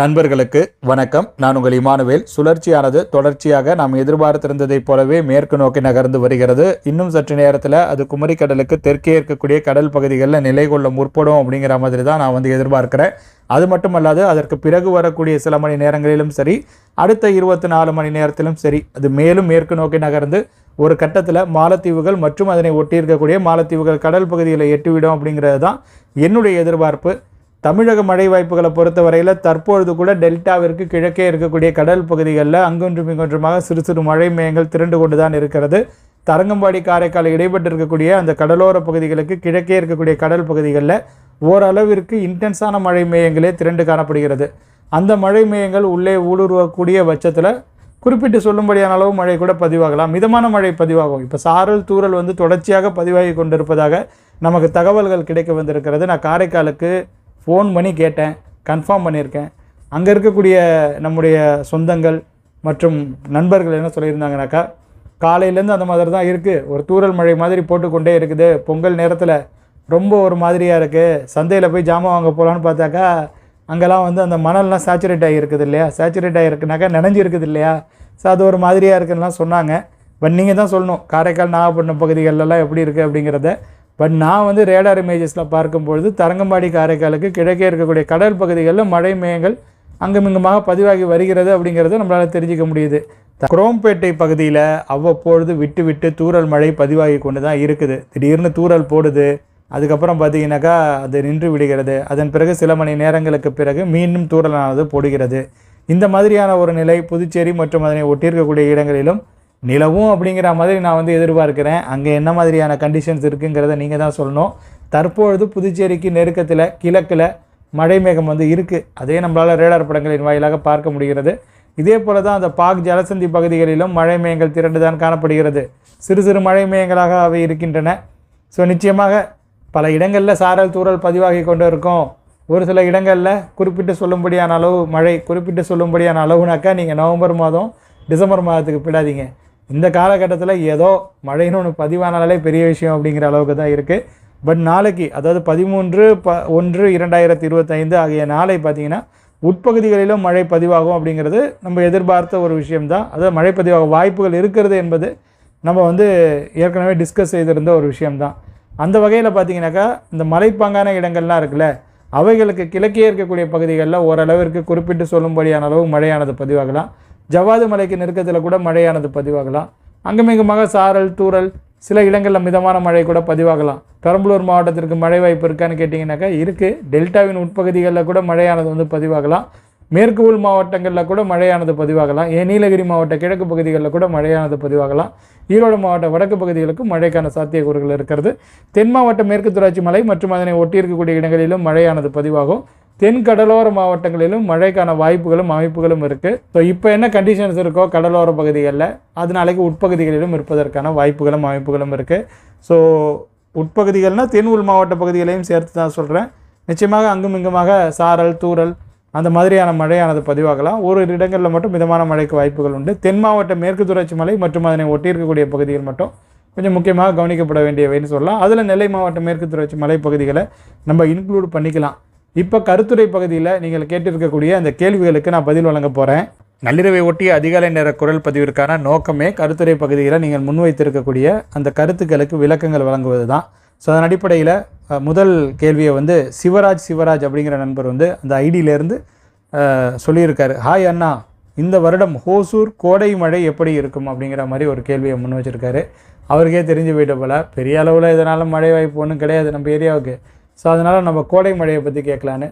நண்பர்களுக்கு வணக்கம். நான் உங்கள் இமானுவேல். சுழற்சியானது தொடர்ச்சியாக நாம் எதிர்பார்த்திருந்ததைப் போலவே மேற்கு நோக்கி நகர்ந்து வருகிறது. இன்னும் சற்று நேரத்தில் அது குமரிக்கடலுக்கு தெற்கே இருக்கக்கூடிய கடல் பகுதிகளில் நிலை கொள்ள முற்படும் அப்படிங்கிற மாதிரி தான் நான் வந்து எதிர்பார்க்கிறேன். அது மட்டுமல்லாது அதற்கு பிறகு வரக்கூடிய சில மணி நேரங்களிலும் சரி அடுத்த இருபத்தி நாலு மணி நேரத்திலும் சரி அது மேலும் மேற்கு நோக்கி நகர்ந்து ஒரு கட்டத்தில் மாலத்தீவுகள் மற்றும் அதனை ஒட்டி இருக்கக்கூடிய மாலத்தீவுகள் கடல் பகுதியில் எட்டிவிடும் அப்படிங்கிறது தான் என்னுடைய எதிர்பார்ப்பு. தமிழக மழை வாய்ப்புகளை பொறுத்தவரையில் தற்பொழுது கூட டெல்டாவிற்கு கிழக்கே இருக்கக்கூடிய கடல் பகுதிகளில் அங்கொன்றும் இங்கொன்றுமாக சிறு சிறு மழை மேயங்கள் திரண்டு கொண்டு தான் இருக்கிறது. தரங்கம்பாடி காரைக்கால் இடைப்பட்டு இருக்கக்கூடிய அந்த கடலோர பகுதிகளுக்கு கிழக்கே இருக்கக்கூடிய கடல் பகுதிகளில் ஓரளவிற்கு இன்டென்ஸான மழை மேயங்களே திரண்டு காணப்படுகிறது. அந்த மழை மேயங்கள் உள்ளே ஊடுருவக்கூடிய பட்சத்தில் குறிப்பிட்டு சொல்லும்படியான அளவு மழை கூட பதிவாகலாம். மிதமான மழை பதிவாகும். இப்போ சாரல் தூரல் வந்து தொடர்ச்சியாக பதிவாகி கொண்டிருப்பதாக நமக்கு தகவல்கள் கிடைக்க வந்திருக்கிறது. நான் காரைக்காலுக்கு ஃபோன் பண்ணி கேட்டேன் கன்ஃபார்ம் பண்ணியிருக்கேன். அங்கே இருக்கக்கூடிய நம்முடைய சொந்தங்கள் மற்றும் நண்பர்கள் என்ன சொல்லியிருந்தாங்கனாக்கா காலையிலேருந்து அந்த மாதிரி தான் இருக்குது ஒரு தூரல் மழை மாதிரி போட்டுக்கொண்டே இருக்குது. பொங்கல் நேரத்தில் ரொம்ப ஒரு மாதிரியாக இருக்குது சந்தையில் போய் ஜாமான் வாங்க போகலான்னு பார்த்தாக்கா அங்கெல்லாம் வந்து அந்த மணல்லாம் சேச்சுரேட் ஆகிருக்குது இல்லையா? சேச்சுரேட் ஆகிருக்குனாக்கா நினைஞ்சு இருக்குது இல்லையா? ஸோ அது ஒரு மாதிரியாக இருக்குன்னுலாம் சொன்னாங்க. பட் நீங்கள் தான் சொல்லணும் காரைக்கால் நாகப்பட்டினம் பகுதிகளெல்லாம் எப்படி இருக்குது அப்படிங்கிறத. பட் நான் வந்து ரேடார் இமேஜஸில் பார்க்கும்பொழுது தரங்கம்பாடி காரைக்காலுக்கு கிழக்கே இருக்கக்கூடிய கடல் பகுதிகளில் மழை மேகங்கள் அங்குமிங்குமாக பதிவாகி வருகிறது அப்படிங்கிறத நம்மளால் தெரிஞ்சிக்க முடியுது. குரோம்பேட்டை பகுதியில் அவ்வப்பொழுது விட்டு விட்டு தூரல் மழை பதிவாகி கொண்டு தான் இருக்குது. திடீர்னு தூறல் போடுது. அதுக்கப்புறம் பார்த்தீங்கன்னாக்கா அது நின்று விடுகிறது. அதன் பிறகு சில மணி நேரங்களுக்கு பிறகு மீண்டும் தூறலானது போடுகிறது. இந்த மாதிரியான ஒரு நிலை புதுச்சேரி மற்றும் அதனை ஒட்டியிருக்கக்கூடிய இடங்களிலும் நிலவும் அப்படிங்கிற மாதிரி நான் வந்து எதிர்பார்க்கிறேன். அங்கே என்ன மாதிரியான கண்டிஷன்ஸ் இருக்குங்கிறத நீங்கள் தான் சொல்லணும். தற்பொழுது புதுச்சேரிக்கு நெருக்கத்தில் கிழக்கில் மழை மேகம் வந்து இருக்குது அதே நம்மளால் ரேடார் படங்களின் வாயிலாக பார்க்க முடிகிறது. இதே போல தான் அந்த பாக் ஜலசந்தி பகுதிகளிலும் மழை மேகங்கள் திரண்டு தான் காணப்படுகிறது. சிறு சிறு மழை மேகங்களாக அவை இருக்கின்றன. ஸோ நிச்சயமாக பல இடங்களில் சாரல் தூறல் பதிவாகி கொண்டு இருக்கும். ஒரு சில இடங்களில் குறிப்பிட்டு சொல்லும்படியான அளவு மழை குறிப்பிட்டு சொல்லும்படியான அளவுனாக்கா நீங்கள் நவம்பர் மாதம் டிசம்பர் மாதத்துக்கு பிடாதீங்க. இந்த காலகட்டத்தில் ஏதோ மழைன்னு ஒன்று பதிவானாலே பெரிய விஷயம் அப்படிங்கிற அளவுக்கு தான் இருக்குது பட் நாளைக்கு அதாவது பதிமூன்று ப ஒன்று இரண்டாயிரத்தி இருபத்தைந்து ஆகிய நாளை பார்த்தீங்கன்னா உட்பகுதிகளிலும் மழை பதிவாகும் அப்படிங்கிறது நம்ம எதிர்பார்த்த ஒரு விஷயம்தான். அதாவது மழை பதிவாக வாய்ப்புகள் இருக்கிறது என்பது நம்ம வந்து ஏற்கனவே டிஸ்கஸ் செய்திருந்த ஒரு விஷயம்தான். அந்த வகையில் பார்த்தீங்கன்னாக்கா இந்த மலைப்பாங்கான இடங்கள்லாம் இருக்குல்ல அவைகளுக்கு கிழக்கே இருக்கக்கூடிய பகுதிகளில் ஓரளவிற்கு குறிப்பிட்டு சொல்லும்படியான அளவு மழையானது பதிவாகலாம். ஜவ்வாது மலைக்கு நெருக்கத்தில் கூட மழையானது பதிவாகலாம். அங்குமிங்குமாக சாரல் தூரல் சில இடங்களில் மிதமான மழை கூட பதிவாகலாம். பெரம்பலூர் மாவட்டத்திற்கு மழை வாய்ப்பு இருக்கான்னு கேட்டிங்கனாக்கா இருக்குது டெல்டாவின் உட்பகுதிகளில் கூட மழையானது வந்து பதிவாகலாம். மேற்கு உள் மாவட்டங்களில் கூட மழையானது பதிவாகலாம். ஏன் நீலகிரி மாவட்ட கிழக்கு பகுதிகளில் கூட மழையானது பதிவாகலாம். ஈரோடு மாவட்ட வடக்கு பகுதிகளுக்கும் மழைக்கான சாத்தியக்கூறுகள் இருக்கிறது. தென் மாவட்ட மேற்கு தொடர்ச்சி மலை மற்றும் அதனை ஒட்டி இருக்கக்கூடிய இடங்களிலும் மழையானது பதிவாகும். தென் கடலோர மாவட்டங்களிலும் மழைக்கான வாய்ப்புகளும் அமைப்புகளும் இருக்குது ஸோ இப்போ என்ன கண்டிஷன்ஸ் இருக்கோ கடலோர பகுதிகளில் அது நாளைக்கு உட்பகுதிகளிலும் இருப்பதற்கான வாய்ப்புகளும் அமைப்புகளும் இருக்குது ஸோ உட்பகுதிகள்னால் தென் உள் மாவட்ட பகுதிகளையும் சேர்த்து தான் சொல்கிறேன் நிச்சயமாக அங்கும் இங்குமாக சாரல் தூரல் அந்த மாதிரியான மழையானது பதிவாகலாம். ஒரு இடங்களில் மட்டும் மிதமான மழைக்கு வாய்ப்புகள் உண்டு. தென் மாவட்ட மேற்கு தொடர்ச்சி மலை மற்றும் அதனை ஒட்டி இருக்கக்கூடிய பகுதிகள் மட்டும் கொஞ்சம் முக்கியமாக கவனிக்கப்பட வேண்டியவைன்னு சொல்லலாம். அதில் நெல்லை மாவட்ட மேற்கு தொடர்ச்சி மலை பகுதிகளை நம்ம இன்க்ளூட் பண்ணிக்கலாம். இப்போ கருத்துரை பகுதியில் நீங்கள் கேட்டிருக்கக்கூடிய அந்த கேள்விகளுக்கு நான் பதில் வழங்க போகிறேன் நள்ளிரவை ஒட்டிய அதிகாலை நேர குரல் பதிவிற்கான நோக்கமே கருத்துரை பகுதியில் நீங்கள் முன்வைத்திருக்கக்கூடிய அந்த கருத்துக்களுக்கு விளக்கங்கள் வழங்குவது தான் ஸோ அதன் அடிப்படையில் முதல் கேள்வியை வந்து சிவராஜ் சிவராஜ் அப்படிங்கிற நண்பர் வந்து அந்த ஐடியிலேருந்து சொல்லியிருக்காரு. ஹாய் அண்ணா. இந்த வருடம் ஹோசூர் கோடை மழை எப்படி இருக்கும்? அப்படிங்கிற மாதிரி ஒரு கேள்வியை முன் வச்சிருக்காரு. அவருக்கே தெரிஞ்சு போயிட்ட போல பெரிய அளவில் இதனால் மழை வாய்ப்பு ஒன்றும் கிடையாது நம்ம ஏரியாவுக்கு. ஸோ அதனால் நம்ம கோடை மழையை பற்றி கேட்கலான்னு.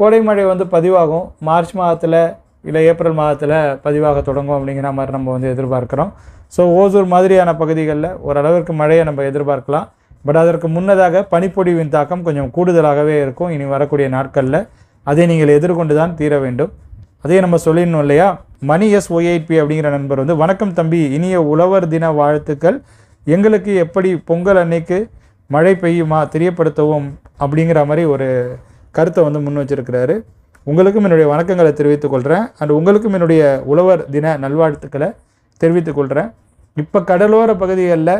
கோடை மழை வந்து பதிவாகும். மார்ச் மாதத்தில் இல்லை ஏப்ரல் மாதத்தில் பதிவாக தொடங்கும் அப்படிங்கிற மாதிரி நம்ம வந்து எதிர்பார்க்குறோம். ஸோ ஓசூர் மாதிரியான பகுதிகளில் ஓரளவிற்கு மழையை நம்ம எதிர்பார்க்கலாம். பட் அதற்கு முன்னதாக பனிப்பொழிவின் தாக்கம் கொஞ்சம் கூடுதலாகவே இருக்கும். இனி வரக்கூடிய நாட்களில் அதை நீங்கள் எதிர்கொண்டு தான் தீர வேண்டும். அதையும் நம்ம சொல்லிடணும் இல்லையா? மணி எஸ் ஒய்ஐபி அப்படிங்கிற நண்பர் வந்து வணக்கம் தம்பி இனிய உழவர் தின வாழ்த்துக்கள். எங்களுக்கு எப்படி பொங்கல் அன்னைக்கு மழை பெய்யுமா தெரியப்படுத்தவும் அப்படிங்கிற மாதிரி ஒரு கருத்தை வந்து முன் வச்சிருக்கிறாரு. உங்களுக்கும் என்னுடைய வணக்கங்களை தெரிவித்துக் கொள்கிறேன் அண்ட் உங்களுக்கும் என்னுடைய உழவர் தின நல்வாழ்த்துக்களை தெரிவித்துக் கொள்கிறேன் இப்போ கடலோர பகுதிகளில்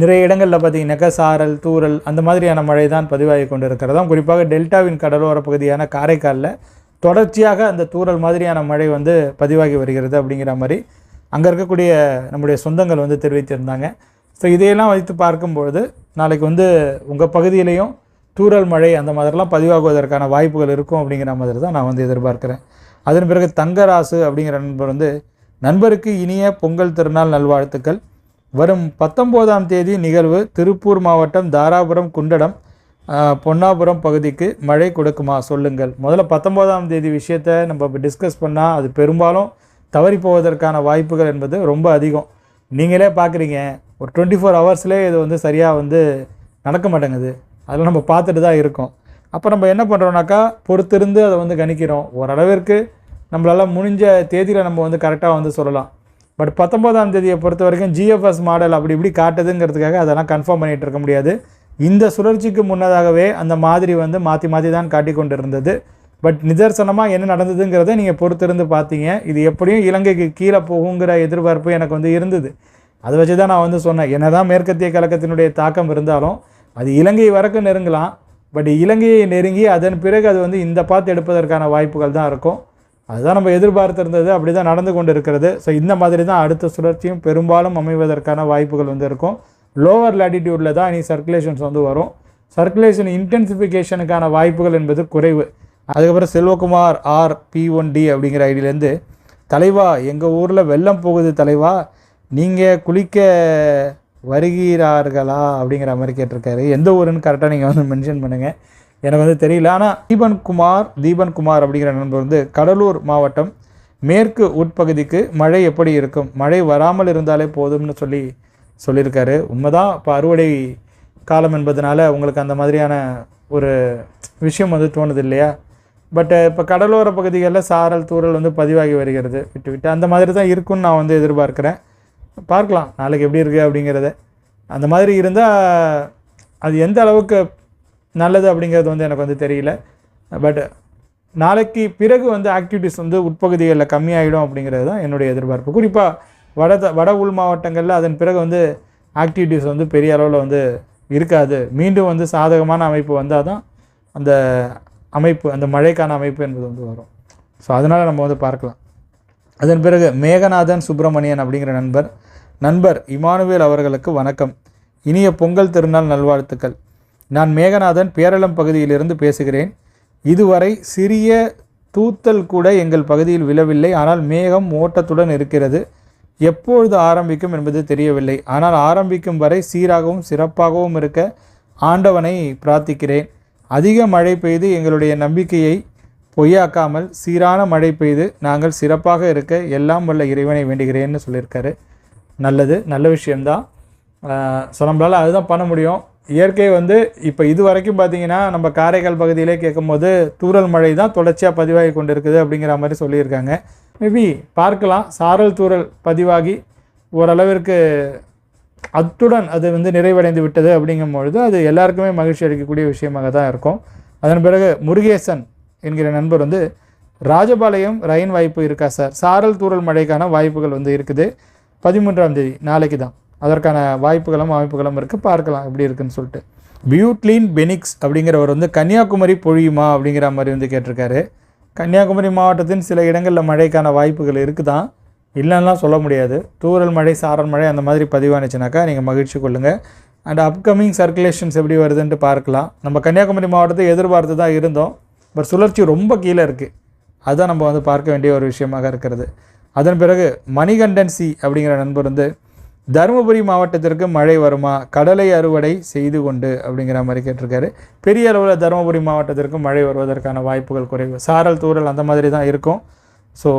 நிறைய இடங்களில் பார்த்தீங்கன்னாக்கா சாரல் தூரல் அந்த மாதிரியான மழை தான் பதிவாகி கொண்டு இருக்கிறதாம் குறிப்பாக டெல்டாவின் கடலோர பகுதியான காரைக்காலில் தொடர்ச்சியாக அந்த தூரல் மாதிரியான மழை வந்து பதிவாகி வருகிறது அப்படிங்கிற மாதிரி அங்கே இருக்கக்கூடிய நம்முடைய சொந்தங்கள் வந்து தெரிவித்திருந்தாங்க. ஸோ இதையெல்லாம் வைத்து பார்க்கும்பொழுது நாளைக்கு வந்து உங்கள் பகுதியிலையும் தூரல் மழை அந்த மாதிரிலாம் பதிவாகுவதற்கான வாய்ப்புகள் இருக்கும் அப்படிங்கிற மாதிரி தான் நான் வந்து எதிர்பார்க்குறேன். அதன் பிறகு தங்கராசு அப்படிங்கிற நண்பர் வந்து நண்பருக்கு இனிய பொங்கல் திருநாள் நல்வாழ்த்துக்கள். வரும் பத்தொம்போதாம் தேதி நிகழ்வு திருப்பூர் மாவட்டம் தாராபுரம் குண்டடம் பொன்னாபுரம் பகுதிக்கு மழை கொடுக்குமா? சொல்லுங்கள். முதல்ல பத்தொம்போதாம் தேதி விஷயத்தை நம்ம டிஸ்கஸ் பண்ணால் அது பெரும்பாலும் தவறி போவதற்கான வாய்ப்புகள் என்பது ரொம்ப அதிகம். நீங்களே பார்க்குறீங்க ஒரு டுவெண்ட்டி ஃபோர் ஹவர்ஸ்லேயே இது வந்து சரியாக வந்து நடக்க மாட்டேங்குது. அதெல்லாம் நம்ம பார்த்துட்டு தான் இருக்கோம். அப்போ நம்ம என்ன பண்ணுறோம்னாக்கா பொறுத்திருந்து அதை வந்து கணிக்கிறோம். ஓரளவிற்கு நம்மளால் முடிஞ்ச தேதியில் நம்ம வந்து கரெக்டாக வந்து சொல்லலாம். பட் பத்தொம்போதாம் தேதியை பொறுத்த வரைக்கும் ஜிஎஃப்எஸ் மாடல் அப்படி இப்படி காட்டுதுங்கிறதுக்காக அதெல்லாம் கன்ஃபார்ம் பண்ணிகிட்டு இருக்க முடியாது. இந்த சுழற்சிக்கு முன்னதாகவே அந்த மாதிரி வந்து மாற்றி மாற்றி தான் காட்டி கொண்டு இருந்தது பட் நிதர்சனமாக என்ன நடந்ததுங்கிறத நீங்கள் பொறுத்திருந்து பார்த்தீங்க. இது எப்படியும் இலங்கைக்கு கீழே போகுங்கிற எதிர்பார்ப்பு எனக்கு வந்து இருந்தது. அதை வச்சு தான் நான் வந்து சொன்னேன். என்னதான் மேற்கத்திய கழகத்தினுடைய தாக்கம் இருந்தாலும் அது இலங்கை வரைக்கும் நெருங்கலாம். பட் இலங்கையை நெருங்கி அதன் பிறகு அது வந்து இந்த பார்த்து எடுப்பதற்கான வாய்ப்புகள் தான் இருக்கும். அதுதான் நம்ம எதிர்பார்த்திருந்தது. அப்படி தான் நடந்து கொண்டு இருக்கிறது ஸோ இந்த மாதிரி தான் அடுத்த சுழற்சியும் பெரும்பாலும் அமைவதற்கான வாய்ப்புகள் வந்து இருக்கும். லோவர் லேட்டிடியூடில் தான் இனி சர்க்குலேஷன்ஸ் வந்து வரும். சர்க்குலேஷன் இன்டென்சிஃபிகேஷனுக்கான வாய்ப்புகள் என்பது குறைவு. அதுக்கப்புறம் Selvakumar R P one D அப்படிங்கிற ஐடியிலேருந்து தலைவா எங்கள் ஊரில் வெள்ளம் போகுது தலைவா நீங்கள் குளிக்க வருகிறார்களா அப்படிங்கிற மாதிரி கேட்டிருக்காரு. எந்த ஊருன்னு கரெக்டாக நீங்கள் வந்து மென்ஷன் பண்ணுங்கள் எனக்கு வந்து தெரியல. ஆனால் தீபன் குமார் தீபன் குமார் அப்படிங்கிற நண்பர் வந்து கடலூர் மாவட்டம் மேற்கு உட்பகுதிக்கு மழை எப்படி இருக்கும்? மழை வராமல் இருந்தாலே போதும்னு சொல்லி சொல்லியிருக்காரு. உண்மைதான் இப்போ அறுவடை காலம் என்பதனால உங்களுக்கு அந்த மாதிரியான ஒரு விஷயம் வந்து தோணுது இல்லையா? பட் இப்போ கடலோர பகுதிகளில் சாரல் தூறல் வந்து பதிவாகி வருகிறது விட்டு விட்டு அந்த மாதிரி தான் இருக்கும்னு நான் வந்து எதிர்பார்க்குறேன். பார்க்கலாம் நாளைக்கு எப்படி இருக்குது அப்படிங்கிறத. அந்த மாதிரி இருந்தால் அது எந்த அளவுக்கு நல்லது அப்படிங்கிறது வந்து எனக்கு வந்து தெரியல. பட் நாளைக்கு பிறகு வந்து ஆக்டிவிட்டிஸ் வந்து உட்பகுதிகளில் கம்மியாகிடும் அப்படிங்கிறது தான் என்னுடைய எதிர்பார்ப்பு. குறிப்பாக வட வட உள் மாவட்டங்களில் அதன் பிறகு வந்து ஆக்டிவிட்டிஸ் வந்து பெரிய அளவில் வந்து இருக்காது. மீண்டும் வந்து சாதகமான அமைப்பு வந்தால் தான் அந்த அமைப்பு அந்த மழைக்கான அமைப்பு என்பது வந்து வரும். ஸோ அதனால் நம்ம வந்து பார்க்கலாம். அதன் பிறகு மேகநாதன் சுப்பிரமணியன் அப்படிங்கிற நண்பர் நண்பர் இமானுவேல் அவர்களுக்கு வணக்கம். இனிய பொங்கல் திருநாள் நல்வாழ்த்துக்கள். நான் மேகநாதன் பேரளம் பகுதியிலிருந்து பேசுகிறேன். இதுவரை சிறிய தூத்தல் கூட எங்கள் பகுதியில் விழவில்லை. ஆனால் மேகம் ஓட்டத்துடன் இருக்கிறது. எப்பொழுது ஆரம்பிக்கும் என்பது தெரியவில்லை. ஆனால் ஆரம்பிக்கும் வரை சீராகவும் சிறப்பாகவும் இருக்க ஆண்டவனை பிரார்த்திக்கிறேன். அதிக மழை பெய்து எங்களுடைய நம்பிக்கையை பொய்யாக்காமல் சீரான மழை பெய்து நாங்கள் சிறப்பாக இருக்க எல்லாம் வல்ல இறைவனை வேண்டுகிறேன்னு சொல்லியிருக்காரு. நல்லது நல்ல விஷயம்தான். ஸோ நம்மளால் அதுதான் பண்ண முடியும். இயற்கை வந்து இப்போ இது வரைக்கும் பார்த்தீங்கன்னா நம்ம காரைக்கால் பகுதியிலே கேட்கும்போது தூரல் மழை தான் தொடர்ச்சியாக பதிவாகி கொண்டு இருக்குது அப்படிங்கிற மாதிரி சொல்லியிருக்காங்க. மேபி பார்க்கலாம். சாரல் தூரல் பதிவாகி ஓரளவிற்கு அத்துடன் அது வந்து நிறைவடைந்து விட்டது அப்படிங்கும் பொழுது அது எல்லாருக்குமே மகிழ்ச்சி அளிக்கக்கூடிய விஷயமாக தான் இருக்கும். அதன் பிறகு முருகேசன் என்கிற நண்பர் வந்து ராஜபாளையம் ரயின் வாய்ப்பு இருக்கா சார்? சாரல் தூரல் மழைக்கான வாய்ப்புகள் வந்து இருக்குது. பதிமூன்றாம் தேதி நாளைக்கு தான். அதற்கான வாய்ப்புகளும் அமைப்புகளும் இருக்குது பார்க்கலாம் எப்படி இருக்குன்னு சொல்லிட்டு. பியூட்லின் பெனிக்ஸ் அப்படிங்கிறவர் வந்து கன்னியாகுமரி பொழியுமா அப்படிங்கிற மாதிரி வந்து கேட்டிருக்காரு. கன்னியாகுமரி மாவட்டத்தின் சில இடங்களில் மழைக்கான வாய்ப்புகள் இருக்குதான். இல்லைன்னா சொல்ல முடியாது. தூரல் மழை சாரல் மழை அந்த மாதிரி பதிவானுச்சுனாக்கா நீங்கள் மகிழ்ச்சி கொள்ளுங்கள் அண்ட் அப்கமிங் சர்க்குலேஷன்ஸ் எப்படி வருதுன்ட்டு பார்க்கலாம். நம்ம கன்னியாகுமரி மாவட்டத்தை எதிர்பார்த்து தான் இருந்தோம். பட் சுழற்சி ரொம்ப கீழே இருக்குது அதுதான் நம்ம வந்து பார்க்க வேண்டிய ஒரு விஷயமாக இருக்கிறது. அதன் பிறகு மணிகண்டன் சி அப்படிங்கிற நண்பர் வந்து தருமபுரி மாவட்டத்திற்கு மழை வருமா? கடலை அறுவடை செய்து கொண்டு அப்படிங்கிற மாதிரி கேட்டிருக்காரு. பெரிய அளவில் தருமபுரி மாவட்டத்திற்கு மழை வருவதற்கான வாய்ப்புகள் குறைவு. சாரல் தூரல் அந்த மாதிரி தான் இருக்கும். ஸோ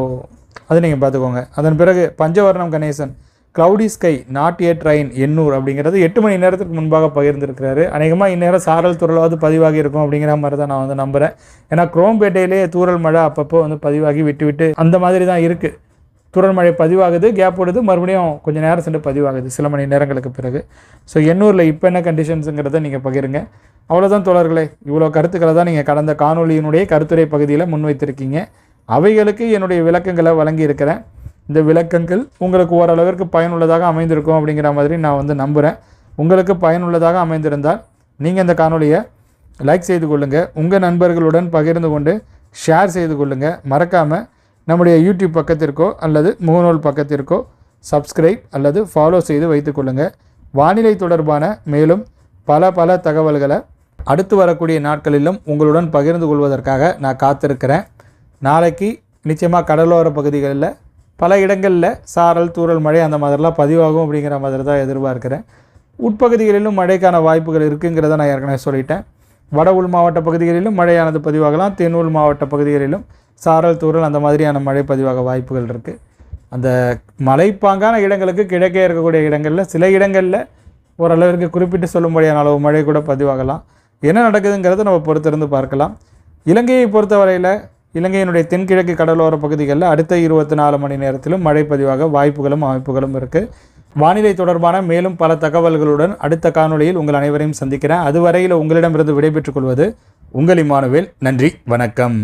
அது நீங்கள் பார்த்துக்கோங்க. அதன் பிறகு Panchavarnam Ganesan cloudy sky not a train Ennore அப்படிங்கிறது எட்டு மணி நேரத்துக்கு முன்பாக பகிர்ந்திருக்கிறாரு. அநேகமாக இந்நேரம் சாரல் துறலாவது பதிவாகி இருக்கும் அப்படிங்கிற மாதிரி தான் நான் வந்து நம்புகிறேன் ஏன்னா குரோம்பேட்டையிலேயே தூரல் மழை அப்பப்போ வந்து பதிவாகி விட்டு விட்டு அந்த மாதிரி தான் இருக்குது தூரல் மழை பதிவாகுது கேப் விடுது மறுபடியும் கொஞ்சம் நேரம் சென்று பதிவாகுது சில மணி நேரங்களுக்கு பிறகு. ஸோ எண்ணூரில் இப்போ என்ன கண்டிஷன்ஸுங்கிறத நீங்கள் பகிருங்க. அவ்வளோதான் தோழர்களே இவ்வளோ கருத்துக்களை தான் நீங்கள் கடந்த காணொளியினுடைய கருத்துரை பகுதியில் முன்வைத்திருக்கீங்க. அவைகளுக்கு என்னுடைய விளக்கங்களை வழங்கி இருக்கிறேன் இந்த விளக்கங்கள் உங்களுக்கு ஓரளவிற்கு பயனுள்ளதாக அமைந்திருக்கும் அப்படிங்கிற மாதிரி நான் வந்து நம்புகிறேன் உங்களுக்கு பயனுள்ளதாக அமைந்திருந்தால் நீங்கள் இந்த காணொலியை லைக் செய்து கொள்ளுங்கள் உங்கள் நண்பர்களுடன் பகிர்ந்து கொண்டு ஷேர் செய்து கொள்ளுங்கள் மறக்காமல் நம்முடைய யூடியூப் பக்கத்திற்கோ அல்லது முகநூல் பக்கத்திற்கோ சப்ஸ்கிரைப் அல்லது ஃபாலோ செய்து வைத்துக்கொள்ளுங்கள் வானிலை தொடர்பான மேலும் பல பல தகவல்களை அடுத்து வரக்கூடிய நாட்களிலும் உங்களுடன் பகிர்ந்து கொள்வதற்காக நான் காத்திருக்கிறேன். நாளைக்கு நிச்சயமாக கடலோர பகுதிகளில் பல இடங்களில் சாரல் தூறல் மழை அந்த மாதிரிலாம் பதிவாகும் அப்படிங்கிற மாதிரி தான் எதிர்பார்க்கிறேன். உட்பகுதிகளிலும் மழைக்கான வாய்ப்புகள் இருக்குங்கிறத நான் ஏற்கனவே சொல்லிட்டேன். வட உள் மாவட்ட பகுதிகளிலும் மழையானது பதிவாகலாம். தென் உள் மாவட்ட பகுதிகளிலும் சாரல் தூறல் அந்த மாதிரியான மழை பதிவாக வாய்ப்புகள் இருக்குது அந்த மலைப்பாங்கான இடங்களுக்கு கிழக்கே இருக்கக்கூடிய இடங்களில் சில இடங்களில் ஓரளவிற்கு குறிப்பிட்டு சொல்லும்படியான அளவு மழை கூட பதிவாகலாம். என்ன நடக்குதுங்கிறத நம்ம பொறுத்திருந்து பார்க்கலாம். இலங்கையை பொறுத்தவரையில் இலங்கையினுடைய தென்கிழக்கு கடலோர பகுதிகளில் அடுத்த இருபத்தி நாலு மணி நேரத்திலும் மழை பதிவாக வாய்ப்புகளும் அமைப்புகளும் இருக்குது வானிலை தொடர்பான மேலும் பல தகவல்களுடன் அடுத்த காணொலியில் உங்கள் அனைவரையும் சந்திக்கிறேன். அதுவரையில் உங்களிடமிருந்து விடைபெற்றுக் கொள்வது உங்கள் இமானுவேல் நன்றி வணக்கம்.